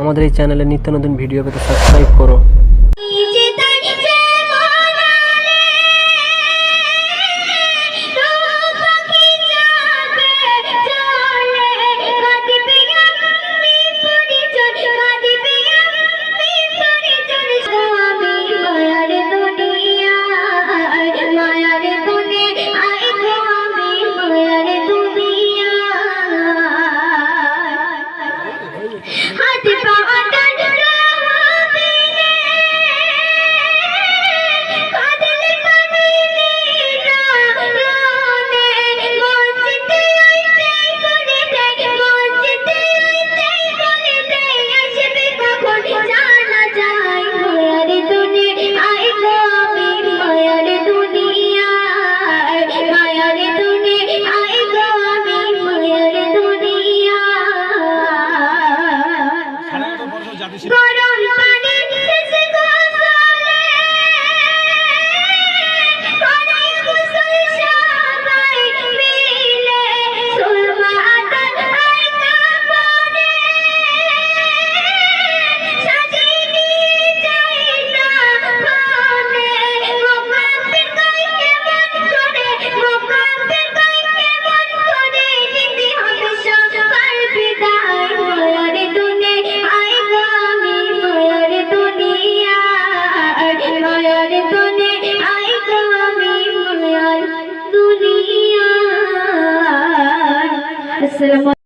আমাদের এই চ্যানেলে নিত্য নতুন ভিডিও পেতে সাবস্ক্রাইব করো। 第三。বেশি es el.